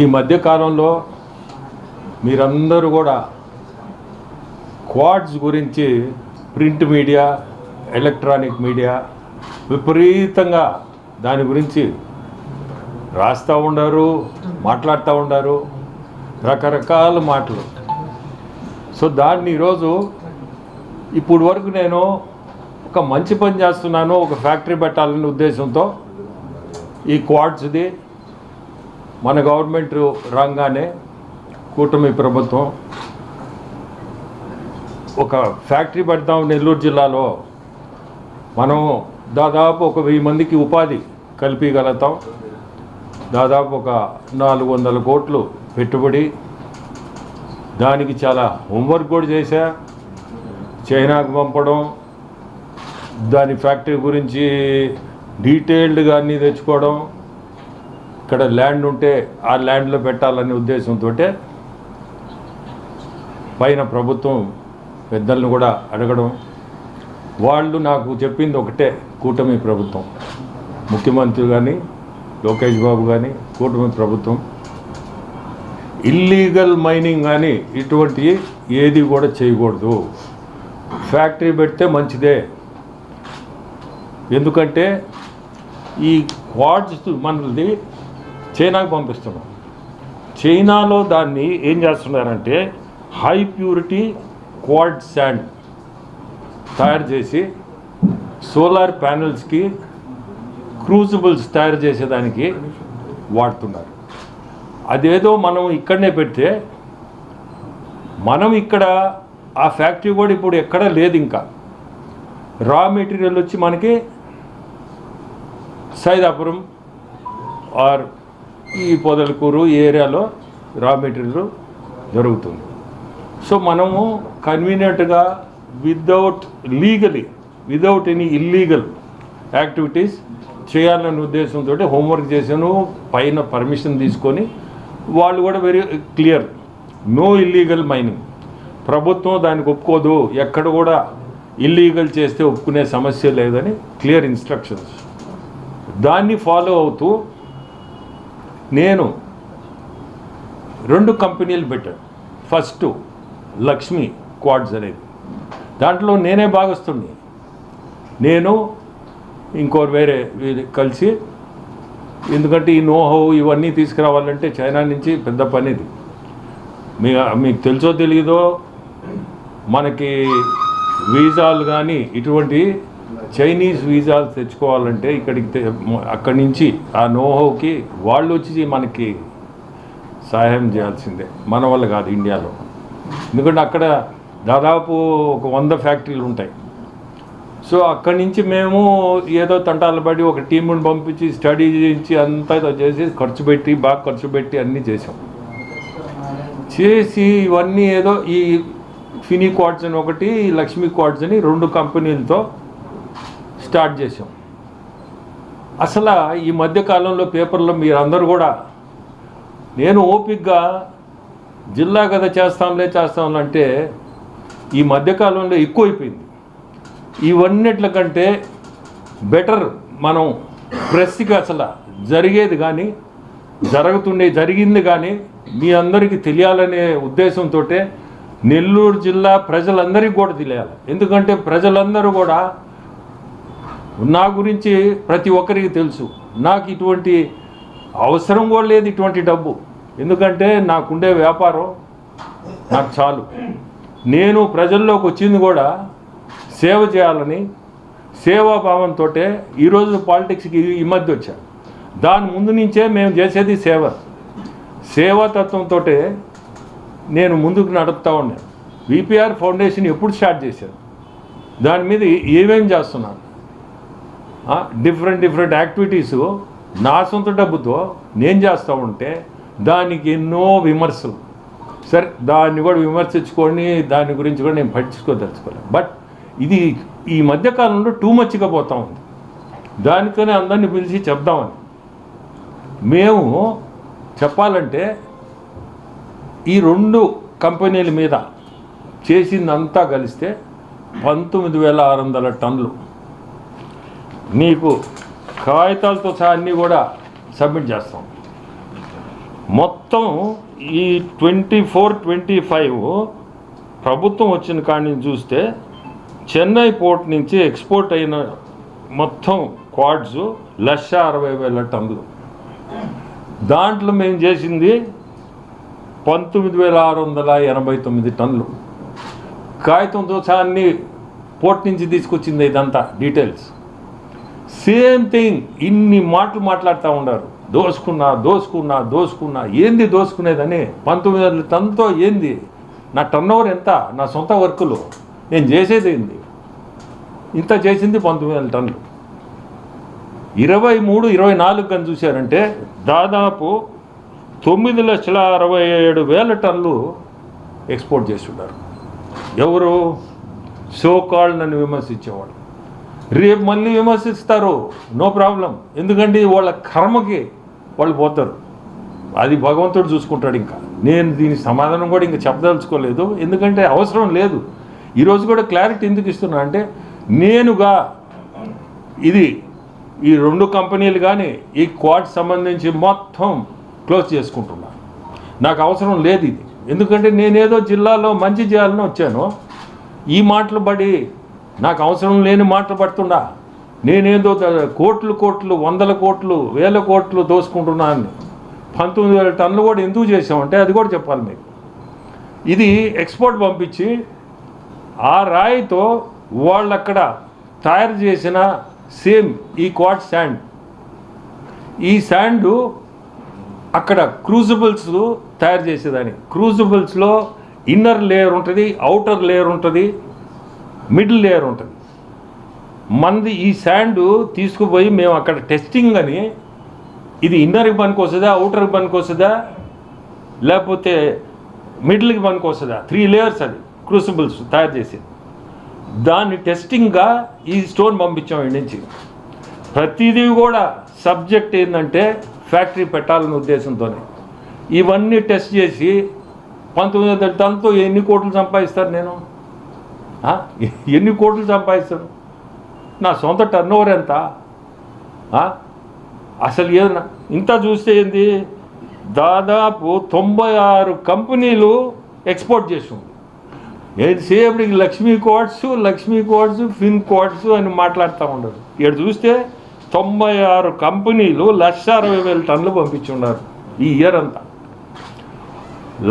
ఈ మధ్య కాలంలో మీరందరూ కూడా క్వాడ్స్ గురించి ప్రింట్ మీడియా ఎలక్ట్రానిక్ మీడియా విపరీతంగా దాని గురించి రాస్తూ ఉండారు మాట్లాడుతూ ఉండారు రకరకాల మాటలు. సో దాన్ని ఈరోజు ఇప్పుడు వరకు నేను ఒక మంచి పని చేస్తున్నాను ఒక ఫ్యాక్టరీ పెట్టాలనే ఉద్దేశంతో ఈ క్వాడ్స్ది మన గవర్నమెంట్ రాగానే కూటమి ప్రభుత్వం ఒక ఫ్యాక్టరీ పెడతాం నెల్లూరు జిల్లాలో. మనం దాదాపు ఒక వెయ్యి మందికి ఉపాధి కల్పించగలుగుతాం. దాదాపు ఒక నాలుగు వందల కోట్లు పెట్టుబడి. దానికి చాలా హోంవర్క్ కూడా చేశా. చైనాకు పంపడం. దాని ఫ్యాక్టరీ గురించి డీటెయిల్డ్గా అన్నీ తెచ్చుకోవడం. ఇక్కడ ల్యాండ్ ఉంటే ఆ ల్యాండ్లో పెట్టాలనే ఉద్దేశంతో పైన ప్రభుత్వం పెద్దలను కూడా అడగడం. వాళ్ళు నాకు చెప్పింది ఒకటే కూటమి ప్రభుత్వం. ముఖ్యమంత్రి కానీ లోకేష్ బాబు కానీ కూటమి ప్రభుత్వం. ఇల్లీగల్ మైనింగ్ కానీ ఇటువంటివి ఏది కూడా చేయకూడదు. ఫ్యాక్టరీ పెడితే మంచిదే. ఎందుకంటే ఈ క్వాడ్స్ మనది చైనాకు పంపిస్తున్నాం. చైనాలో దాన్ని ఏం చేస్తున్నారంటే హై ప్యూరిటీ క్వాడ్ శాండ్ తయారు చేసి సోలార్ ప్యానెల్స్కి క్రూజబుల్స్ తయారు చేసేదానికి వాడుతున్నారు. అదేదో మనం ఇక్కడనే పెడితే మనం ఇక్కడ ఆ ఫ్యాక్టరీ కూడా ఇప్పుడు ఎక్కడ లేదు ఇంకా. రా మెటీరియల్ వచ్చి మనకి సైదాపురం ఆర్ ఈ పొదలకూరు ఏరియాలో రా మెటీరియల్ జరుగుతుంది. సో మనము కన్వీనియంట్గా without legally without any illegal activities చేయాలనే ఉద్దేశంతో హోంవర్క్ చేశాను పైన పర్మిషన్ తీసుకొని. వాళ్ళు కూడా very clear no illegal mining ప్రభుత్వం దానికి ఒప్పుకోదు ఎక్కడ కూడా ఇల్లీగల్ చేస్తే ఒప్పుకునే సమస్య లేదని క్లియర్ ఇన్స్ట్రక్షన్స్ దాన్ని ఫాలో అవుతూ నేను రెండు కంపెనీలు పెట్టాను. ఫస్ట్ లక్ష్మి క్వాడ్స్ అనేది. దాంట్లో నేనే భాగస్తుని నేను ఇంకో వేరే కలిసి ఎందుకంటే ఈ నోహో ఇవన్నీ తీసుకురావాలంటే చైనా నుంచి పెద్ద పనిది. మీ మీకు తెలుసో తెలియదో మనకి వీసాలు కానీ ఇటువంటి చైనీస్ వీసాలు తెచ్చుకోవాలంటే ఇక్కడికి అక్కడి నుంచి ఆ నోహోకి వాళ్ళు వచ్చి మనకి సహాయం చేయాల్సిందే. మన వల్ల కాదు ఇండియాలో. ఎందుకంటే అక్కడ దాదాపు ఒక వంద ఫ్యాక్టరీలు ఉంటాయి. సో అక్కడి నుంచి మేము ఏదో తంటాలు పడి ఒక టీముని పంపించి స్టడీ చేయించి అంతా చేసి ఖర్చు పెట్టి బాగా ఖర్చు పెట్టి అన్నీ చేసాం చేసి ఇవన్నీ ఏదో ఈ ఫినీ క్వాడ్స్ అని ఒకటి లక్ష్మీ క్వాడ్స్ అని రెండు కంపెనీలతో స్టార్ట్ చేసాం అసలు ఈ మధ్యకాలంలో పేపర్లో మీరందరూ కూడా నేను ఓపిక్గా జిల్లా కదా చేస్తాంలే చేస్తాంలంటే ఈ మధ్యకాలంలో ఎక్కువైపోయింది. ఇవన్నిట్ల కంటే బెటర్ మనం ప్రెస్కి అసలు జరిగేది కానీ జరుగుతుండే జరిగింది కానీ మీ అందరికీ తెలియాలనే ఉద్దేశంతో నెల్లూరు జిల్లా ప్రజలందరికీ కూడా తెలియాలి. ఎందుకంటే ప్రజలందరూ కూడా నా గురించి ప్రతి ఒక్కరికి తెలుసు. నాకు ఇటువంటి అవసరం కూడా లేదు ఇటువంటి డబ్బు. ఎందుకంటే నాకుండే వ్యాపారం నాకు చాలు. నేను ప్రజల్లోకి వచ్చింది కూడా సేవ చేయాలని సేవాభావంతో ఈరోజు పాలిటిక్స్కి ఈ మధ్య వచ్చాను దాని ముందు నుంచే మేము చేసేది సేవ. సేవాతత్వంతో నేను ముందుకు నడుపుతా ఉన్నాను. విపిఆర్ ఫౌండేషన్ ఎప్పుడు స్టార్ట్ చేశాను దాని మీద ఏమేమి చేస్తున్నాను డిఫరెంట్ డిఫరెంట్ యాక్టివిటీస్ నా సొంత డబ్బుతో నేను చేస్తూ ఉంటే దానికి ఎన్నో విమర్శలు. సరే దాన్ని కూడా విమర్శించుకొని దాని గురించి కూడా నేను పట్టించుకోదలుచుకోలేదు బట్ ఇది ఈ మధ్యకాలంలో టూ మచ్గా పోతా ఉంది. దానికనే అందరిని పిలిచి చెప్దామని. మేము చెప్పాలంటే ఈ రెండు కంపెనీల మీద చేసిందంతా కలిస్తే పంతొమ్మిది వేల ఆరు వందల టన్నులు. నీకు కాగితాలతో సహా అన్నీ కూడా సబ్మిట్ చేస్తాం. మొత్తం ఈ ట్వంటీ ఫోర్ ట్వంటీ ఫైవ్ ప్రభుత్వం వచ్చిన కాడి నుంచి చూస్తే చెన్నై పోర్ట్ నుంచి ఎక్స్పోర్ట్ అయిన మొత్తం క్వాడ్స్ లక్ష అరవై వేల టన్నులు. దాంట్లో మేము చేసింది పంతొమ్మిది వేల ఆరు వందల ఎనభై తొమ్మిది టన్నులు. కాగితంతో దోషాన్ని అన్ని పోర్ట్ నుంచి తీసుకొచ్చింది ఇదంతా డీటెయిల్స్. సేమ్ థింగ్ ఇన్ని మాటలు మాట్లాడుతూ ఉన్నారు. దోసుకున్నా దోసుకున్నా దోసుకున్నా. ఏంది దోసుకునేదని? పంతొమ్మిది వందల టన్తో ఏంది? నా టర్న్ ఓవర్ ఎంత? నా సొంత వర్కులు. నేను చేసేది ఏంది? ఇంత చేసింది పంతొమ్మిది వందల టన్నులు. ఇరవై మూడు ఇరవై నాలుగు కానీ చూశారంటే దాదాపు తొమ్మిది లక్షల అరవై ఏడు వేల టన్నులు ఎక్స్పోర్ట్ చేస్తున్నారు ఎవరు? షో కాల్ నన్ను విమర్శించేవాళ్ళు. రేపు మళ్ళీ విమర్శిస్తారు. నో ప్రాబ్లం ఎందుకంటే వాళ్ళ కర్మకి వాళ్ళు పోతారు. అది భగవంతుడు చూసుకుంటాడు ఇంకా. నేను దీని సమాధానం కూడా ఇంకా చెప్పదలుచుకోలేదు. ఎందుకంటే అవసరం లేదు. ఈరోజు కూడా క్లారిటీ ఎందుకు ఇస్తున్నా అంటే నేనుగా ఇది ఈ రెండు కంపెనీలు కానీ ఈ క్వాడ్ సంబంధించి మొత్తం క్లోజ్ చేసుకుంటున్నా. నాకు అవసరం లేదు ఇది. ఎందుకంటే నేనేదో జిల్లాలో మంచి చేయాలని వచ్చాను. ఈ మాటలు పడి నాకు అవసరం లేని మాటలు పడుతుండా. నేనేదో కోట్లు కోట్లు వందల కోట్లు వేల కోట్లు దోసుకుంటున్నాను పంతొమ్మిది వేల టన్నులు కూడా ఎందుకు చేసామంటే అది కూడా చెప్పాలి మీకు. ఇది ఎక్స్పోర్ట్ పంపించి ఆ రాయితో వాళ్ళు అక్కడ తయారు చేసిన సేమ్ ఈ క్వాడ్ శాండ్. ఈ శాండ్ అక్కడ క్రూజబుల్స్ తయారు చేసేదాన్ని. క్రూజబుల్స్లో ఇన్నర్ లేయర్ ఉంటుంది అవుటర్ లేయర్ ఉంటుంది మిడిల్ లేయర్ ఉంటుంది. మనది ఈ శాండ్ తీసుకుపోయి మేము అక్కడ టెస్టింగ్ అని ఇది ఇన్నర్కి పనికి వస్తుందా అవుటర్కి పనికి వస్తుందా లేకపోతే మిడిల్కి పనికి వస్తుందా? త్రీ లేయర్స్ అది క్రూసిబుల్స్ తయారు చేసేది. దాన్ని టెస్టింగ్గా ఈ స్టోన్ పంపించాం ఇంటి నుంచి. ప్రతిదీ కూడా సబ్జెక్ట్ ఏంటంటే ఫ్యాక్టరీ పెట్టాలనే ఉద్దేశంతోనే. ఇవన్నీ టెస్ట్ చేసి పంతొమ్మిది వందల టన్తో ఎన్ని కోట్లు సంపాదిస్తారు నేను? ఎన్ని కోట్లు సంపాదిస్తారు నా సొంత టర్న్ ఓవర్ ఎంత అసలు ఏదన్నా ఇంత చూస్తే ఏంది? దాదాపు తొంభై ఆరు కంపెనీలు ఎక్స్పోర్ట్ చేస్తుంది. ఎంతసేపటికి Lakshmi Coats Lakshmi Coats Fin Coats అని మాట్లాడుతూ ఉండరు. ఇక్కడ చూస్తే తొంభై ఆరు కంపెనీలు లక్ష అరవై వేల టన్నులు పంపించున్నారు ఈ ఇయర్ అంతా.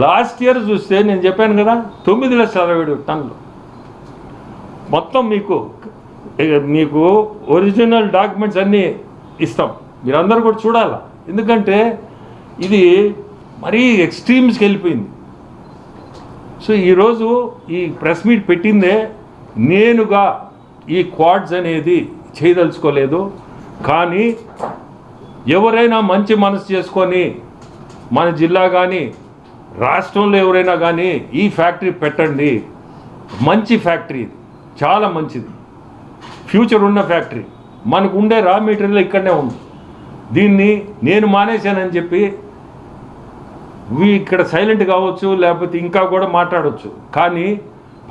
లాస్ట్ ఇయర్ చూస్తే నేను చెప్పాను కదా తొమ్మిది లక్షల అరవై ఏడు టన్నులు. మొత్తం మీకు మీకు ఒరిజినల్ డాక్యుమెంట్స్ అన్నీ ఇస్తాం. మీరందరూ కూడా చూడాలా? ఎందుకంటే ఇది మరీ ఎక్స్ట్రీమ్స్కి వెళ్ళిపోయింది. సో ఈరోజు ఈ ప్రెస్ మీట్ పెట్టిందే నేనుగా ఈ క్వాడ్స్ అనేది చేయదలుచుకోలేదు. కానీ ఎవరైనా మంచి మనసు చేసుకొని మన జిల్లా కానీ రాష్ట్రంలో ఎవరైనా కానీ ఈ ఫ్యాక్టరీ పెట్టండి. మంచి ఫ్యాక్టరీ ఇది. చాలా మంచిది. ఫ్యూచర్ ఉన్న ఫ్యాక్టరీ. మనకు ఉండే రా మెటీరియల్ ఇక్కడనే ఉంది. దీన్ని నేను మానేశానని చెప్పి ఇక్కడ సైలెంట్ కావచ్చు లేకపోతే ఇంకా కూడా మాట్లాడవచ్చు కానీ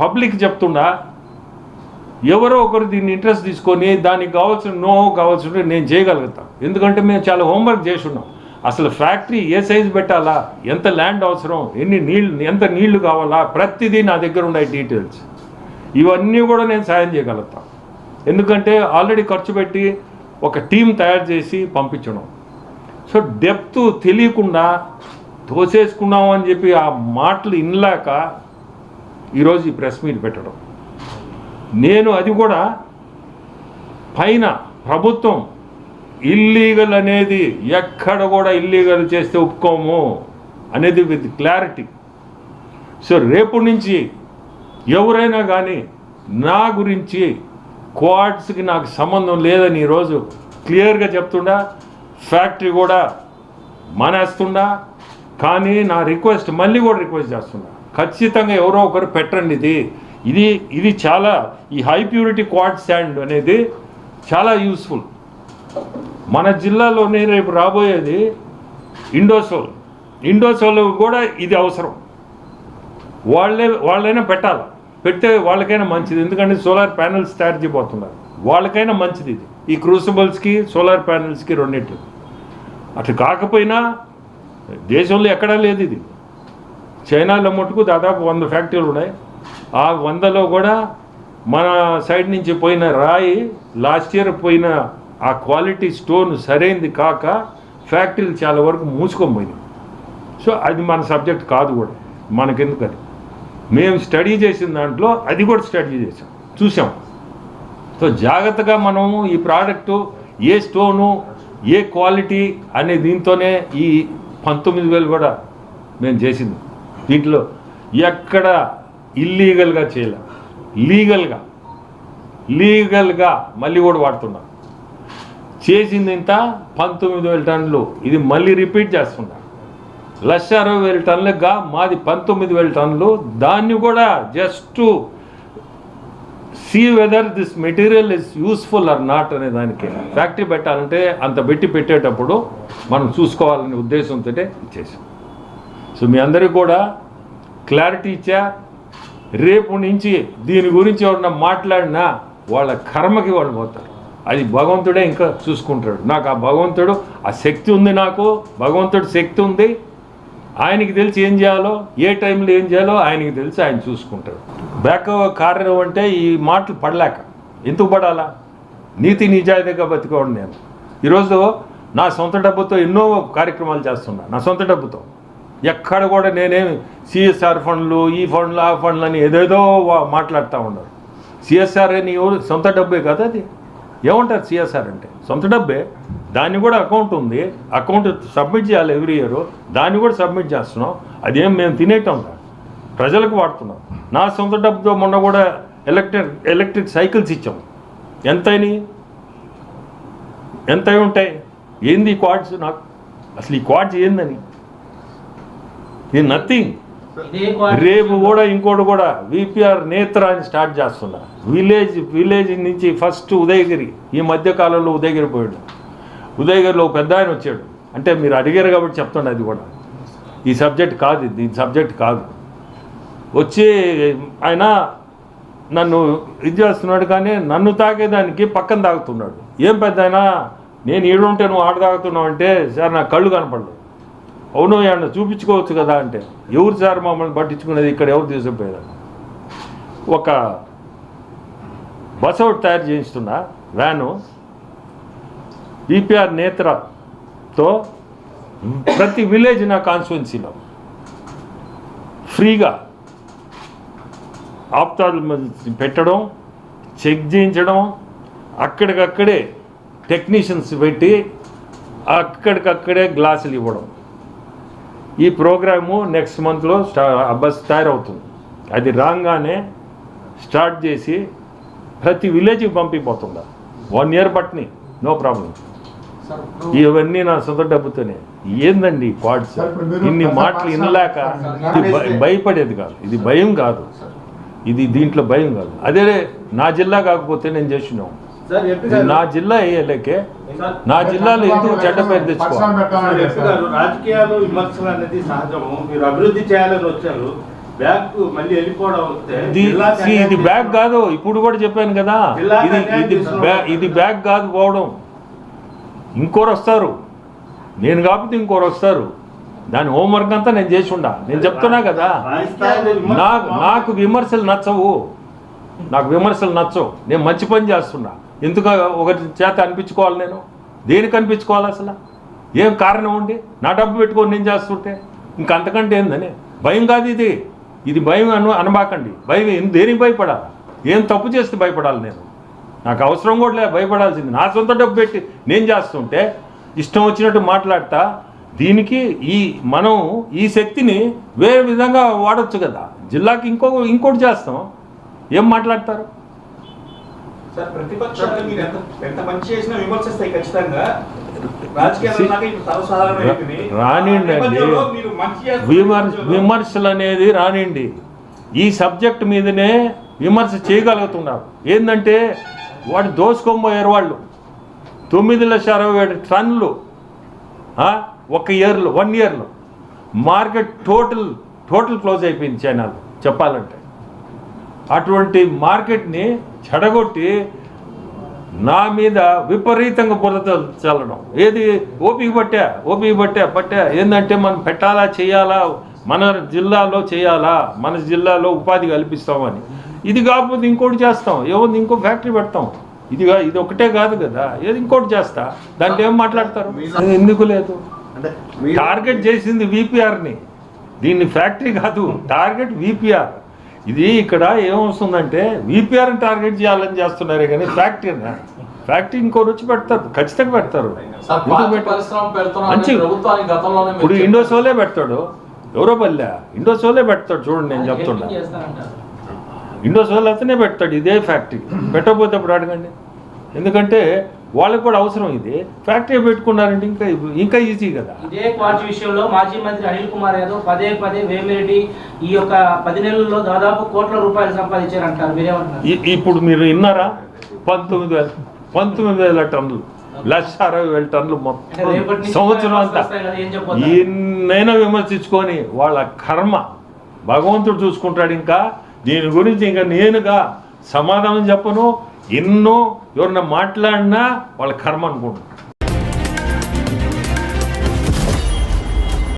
పబ్లిక్ చెప్తుండా ఎవరో ఒకరు దీన్ని ఇంట్రెస్ట్ తీసుకొని దానికి కావాల్సిన నో కావాల్సిన నేను చేయగలుగుతాను ఎందుకంటే మేము చాలా హోంవర్క్ చేసి ఉన్నాం అసలు ఫ్యాక్టరీ ఏ సైజు పెట్టాలా? ఎంత ల్యాండ్ అవసరం? ఎన్ని నీళ్ళు ఎంత నీళ్ళు కావాలా? ప్రతిదీ నా దగ్గర ఉన్నాయి డీటెయిల్స్. ఇవన్నీ కూడా నేను సాయం చేయగలుగుతాను ఎందుకంటే ఆల్రెడీ ఖర్చు పెట్టి ఒక టీం తయారు చేసి పంపించడం. సో డెప్త్ తెలియకుండా తోసేసుకున్నాం అని చెప్పి ఆ మాటలు ఇన్లాక ఈరోజు ఈ ప్రెస్ మీట్ పెట్టడం. నేను అది కూడా పైన ప్రభుత్వం ఇల్లీగల్ అనేది ఎక్కడ కూడా ఇల్లీగల్ చేస్తే ఒప్పుకోము అనేది విత్ క్లారిటీ సో రేపు నుంచి ఎవరైనా కానీ నా గురించి క్వాడ్స్కి నాకు సంబంధం లేదని ఈరోజు క్లియర్గా చెప్తుండా ఫ్యాక్టరీ కూడా మానేస్తుండా కానీ నా రిక్వెస్ట్ మళ్ళీ కూడా రిక్వెస్ట్ చేస్తున్నా ఖచ్చితంగా ఎవరో ఒకరు పెట్టండి ఇది. ఇది ఇది చాలా ఈ హై ప్యూరిటీ క్వాడ్ శాండ్ అనేది చాలా యూస్ఫుల్. మన జిల్లాలోనే రేపు రాబోయేది ఇండోసోల్. ఇండోసోల్ కూడా ఇది అవసరం. వాళ్ళే వాళ్ళైనా పెట్టాలి. పెడితే వాళ్ళకైనా మంచిది. ఎందుకంటే సోలార్ ప్యానెల్స్ తయారు చేయబోతున్నారు. వాళ్ళకైనా మంచిది ఇది. ఈ క్రూసిబుల్స్కి సోలార్ ప్యానెల్స్కి రెండింటి. అట్లా కాకపోయినా దేశంలో ఎక్కడా లేదు ఇది. చైనాలో మటుకు దాదాపు వంద ఫ్యాక్టరీలు ఉన్నాయి. ఆ వందలో కూడా మన సైడ్ నుంచి పోయిన రాయి లాస్ట్ ఇయర్ పోయిన ఆ క్వాలిటీ స్టోన్ సరైంది కాక ఫ్యాక్టరీలు చాలా వరకు మూసుకొని పోయినాయి. సో అది మన సబ్జెక్ట్ కాదు కూడా. మనకెందుకు అది? మేము స్టడీ చేసిన దాంట్లో అది కూడా స్టడీ చేసాం చూసాం సో జాగ్రత్తగా మనము ఈ ప్రోడక్టు ఏ స్టోను ఏ క్వాలిటీ అనే దీంతోనే ఈ పంతొమ్మిది వేలు కూడా మేము చేసింది. దీంట్లో ఎక్కడ ఇల్లీగల్గా చేయలే. లీగల్గా. లీగల్గా మళ్ళీ కూడా వాడుతున్నాం. చేసింది ఇంత పంతొమ్మిది వేల టన్నులు. ఇది మళ్ళీ రిపీట్ చేస్తున్నా. లక్ష అరవై వేల టన్నులుగా మాది పంతొమ్మిది వేల టన్నులు. దాన్ని కూడా just see whether this material is useful or not అనే దానికి ఫ్యాక్టరీ పెట్టాలంటే అంత పెట్టి పెట్టేటప్పుడు మనం చూసుకోవాలనే ఉద్దేశంతో చేసాం సో మీ అందరికీ కూడా క్లారిటీ ఇచ్చా. రేపు నుంచి దీని గురించి ఎవరన్నా మాట్లాడినా వాళ్ళ కర్మకి వాళ్ళు పోతారు. అది భగవంతుడే ఇంకా చూసుకుంటాడు. నాకు ఆ భగవంతుడు ఆ శక్తి ఉంది నాకు భగవంతుడు శక్తి ఉంది. ఆయనకి తెలిసి ఏం చేయాలో ఏ టైంలో ఏం చేయాలో ఆయనకి తెలిసి ఆయన చూసుకుంటాడు. బ్యాక్ కారణం అంటే ఈ మాటలు పడలేక. ఎందుకు పడాలా? నీతి నిజాయితీగా బతికోండి నేను. ఈరోజు నా సొంత డబ్బుతో ఎన్నో కార్యక్రమాలు చేస్తున్నా. నా సొంత డబ్బుతో. ఎక్కడ కూడా నేనేమి సిఎస్ఆర్ ఫండ్లు ఈ ఫండ్లు ఆ ఫండ్లు అని ఏదేదో మాట్లాడుతూ ఉన్నారు. సిఎస్ఆర్ అని సొంత డబ్బే కదా అది? ఏమంటారు సిఎస్ఆర్ అంటే? సొంత డబ్బే? దాన్ని కూడా అకౌంట్ ఉంది. అకౌంట్ సబ్మిట్ చేయాలి ఎవ్రీ ఇయర్. దాన్ని కూడా సబ్మిట్ చేస్తున్నాం. అదేం మేము తినేటం. ప్రజలకు వాడుతున్నాం. నా సొంత డబ్బుతో మొన్న కూడా ఎలక్ట్రిక్ ఎలక్ట్రిక్ సైకిల్స్ ఇచ్చాం. ఎంత అయి ఉంటాయి? ఏంది ఈ క్వాడ్స్? నాకు అసలు ఈ క్వాడ్స్ ఏందని? ఇది నథింగ్. రేపు కూడా ఇంకోటి కూడా విపిఆర్ నేత్ర అని స్టార్ట్ చేస్తున్నా విలేజ్ విలేజ్ నుంచి ఫస్ట్ ఉదయగిరి ఈ మధ్య కాలంలో ఉదయగిరి పోయాడు. ఉదయగర్లో ఒక పెద్ద ఆయన వచ్చాడు. అంటే మీరు అడిగారు కాబట్టి చెప్తాను అది కూడా. ఈ సబ్జెక్ట్ కాదు ఇది సబ్జెక్ట్ కాదు. వచ్చి ఆయన నన్ను ఇది చేస్తున్నాడు కానీ నన్ను తాగేదానికి పక్కన తాగుతున్నాడు. ఏం పెద్ద అయినా నేను ఈడుంటే నువ్వు ఆడ తాగుతున్నావు అంటే సార్ నా కళ్ళు కనపడదు అవును ఏమన్నా చూపించుకోవచ్చు కదా అంటే ఎవరు సార్ మమ్మల్ని పట్టించుకునేది? ఇక్కడ ఎవరు తీసుకుపోయారు? ఒక బస్ ఒకటి తయారు చేయిస్తున్నా వ్యాను. ఈపీఆర్ నేత్రతో ప్రతి విలేజ్ నా కాన్స్టిట్యున్సీలో ఫ్రీగా ఆప్తాలు పెట్టడం చెక్ చేయించడం అక్కడికక్కడే టెక్నీషియన్స్ పెట్టి అక్కడికక్కడే గ్లాసులు ఇవ్వడం. ఈ ప్రోగ్రాము నెక్స్ట్ మంత్లో స్టా బస్ తయారవుతుంది. అది రాగానే స్టార్ట్ చేసి ప్రతి విలేజ్కి పంపిపోతుందా. వన్ ఇయర్ బట్ని నో ప్రాబ్లం ఇవన్నీ నా సొంత డబ్బుతోనే. ఏందండి క్వాడ్స్ ఇన్ని మాటలు వినలేక ఇది భయ- భయపడేది కాదు. ఇది భయం కాదు. ఇది దీంట్లో భయం కాదు. అదే నా జిల్లా కాకపోతే నేను చేసినాం నా జిల్లా అయ్యేలేకే సార్, నా జిల్లాలో ఎందుకు చెడ్డ పేరు తెచ్చుకోవాలి రాజకీయాలు విమర్శలు అనేది సహజము. మీరు అభివృద్ధి చేయాలని వచ్చారు. ఇది బ్యాగ్ కాదు. ఇప్పుడు కూడా చెప్పాను కదా. ఇది ఇది బ్యాగ్ కాదు పోవడం. ఇంకోరు వస్తారు నేను కాకపోతే ఇంకోరు వస్తారు దాని హోంవర్క్ అంతా నేను చేసి ఉండా నేను చెప్తున్నా కదా. నాకు నాకు విమర్శలు నచ్చవు. నాకు విమర్శలు నచ్చవు. నేను మంచి పని చేస్తున్నా. ఎందుకు ఒకరి చేత అనిపించుకోవాలి నేను? దేనికి అనిపించుకోవాలి అసలు? ఏం కారణం ఉండి? నా డబ్బు పెట్టుకొని నేను చేస్తుంటే? ఇంక అంతకంటే ఏందని? భయం కాదు ఇది. ఇది భయం అను అనబాకండి. భయం దేనికి భయపడాలి? ఏం తప్పు చేస్తే భయపడాలి నేను? నాకు అవసరం కూడా లే భయపడాల్సింది. నా సొంత డబ్బు పెట్టి నేను చేస్తుంటే ఇష్టం వచ్చినట్టు మాట్లాడతా దీనికి ఈ మనం ఈ శక్తిని వేరే విధంగా వాడచ్చు కదా. జిల్లాకి ఇంకో ఇంకోటి చేస్తాం. ఏం మాట్లాడతారు? సార్ ప్రతిపక్షాలు మీరు ఎంత ఎంత మంచి చేసినా విమర్శిస్తాయి ఖచ్చితంగా. రాజకీయాలు అన్నాక ఇప్పుడు సర్వసాధారణ అయిపోయింది. రానియండి ఆ అండి. నేపథ్యంలో మీరు మంచి చేస్తున్న విమర్ నేపథ్యంలో విమర్శలు అనేది రానిండి ఈ సబ్జెక్ట్ మీదనే విమర్శ చేయగలుగుతున్నారు. ఏంటంటే వాడు దోసుకొనిపోయారు వాళ్ళు. తొమ్మిది లక్షల అరవై ఏడు టన్నులు ఒక ఇయర్లో వన్ ఇయర్లో. మార్కెట్ టోటల్ టోటల్ క్లోజ్ అయిపోయింది చైనాలో చెప్పాలంటే. అటువంటి మార్కెట్ని చెడగొట్టి నా మీద విపరీతంగా బురద చల్లడం. ఏది? ఓపిక పట్టా ఓపిక పట్టా పట్టా. ఏంటంటే మనం పెట్టాలా చేయాలా? మన జిల్లాలో చేయాలా? మన జిల్లాలో ఉపాధి కల్పిస్తామని. ఇది కాకపోతే ఇంకోటి చేస్తాం. ఏముంది? ఇంకో ఫ్యాక్టరీ పెడతాం. ఇదిగా ఇది ఒకటే కాదు కదా. ఏది ఇంకోటి చేస్తా? దాంట్లో ఏం మాట్లాడతారు? ఎందుకు లేదు? టార్గెట్ చేసింది విపిఆర్ని. దీన్ని ఫ్యాక్టరీ కాదు టార్గెట్ విపిఆర్. ఇది ఇక్కడ ఏమొస్తుందంటే విపిఆర్ని టార్గెట్ చేయాలని చేస్తున్నారే కానీ ఫ్యాక్టరీనా? ఫ్యాక్టరీ ఇంకో రుచి పెడతారు. ఖచ్చితంగా పెడతారు. మంచి- ఇప్పుడు ఇండోసోలే పెడతాడు. ఎవరో పల్లె. ఇండోసోలే పెడతాడు. చూడండి నేను చెప్తున్నా. ఇండోసోల్ అతనే పెడతాడు ఇదే ఫ్యాక్టరీ. పెట్టకపోతే అప్పుడు అడగండి ఎందుకంటే వాళ్ళకి కూడా అవసరం ఇది. ఫ్యాక్టరీ పెట్టుకున్నారంటే ఇంకా ఇంకా ఈజీ కదా. ఇదే క్వార్జ్ విషయంలో మాజీ మంత్రి అనిల్ కుమార్ యాదవ్ పదే పదే వేమిరెడ్డి ఈ యొక్క పది నెలల్లో దాదాపు కోట్ల రూపాయలు సంపాదించారంటారు. మీరేమంటున్నారు? ఇ- ఇప్పుడు మీరు విన్నారా? పంతొమ్మిది వేల పంతొమ్మిది వేల టన్నులు. లక్ష అరవై వేల టన్నులు మొత్తం సంవత్సరం అంతా? ఎన్నైనా విమర్శించుకొని వాళ్ళ కర్మ భగవంతుడు చూసుకుంటాడు ఇంకా. దీని గురించి ఇంకా నేనుగా సమాధానం చెప్పను. ఎన్నో ఎవరన్నా మాట్లాడినా వాళ్ళ కర్మ అనుకుంటున్నాను